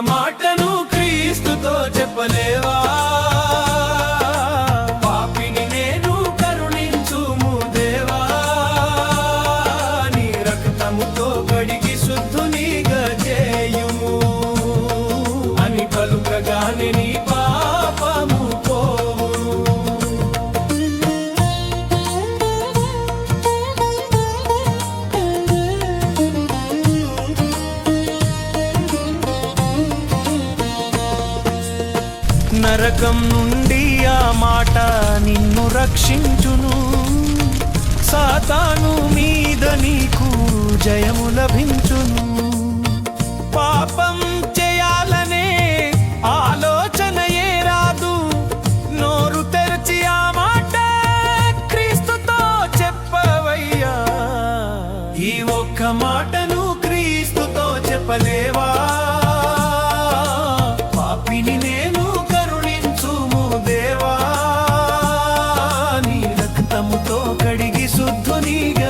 మాటను క్రీస్తుతో చెప్పలేవా? నరకం నుండి ఆ మాట నిన్ను రక్షించును. సాతాను మీద నీకు జయము లభించును. పాపం చేయాలనే ఆలోచనయే రాదు. నోరు తెరచి ఆ మాట క్రీస్తుతో చెప్పవయ్యా. ఈ ఒక్క మాటను క్రీస్తుతో చెప్పలేవా? উদ্ধ্বনি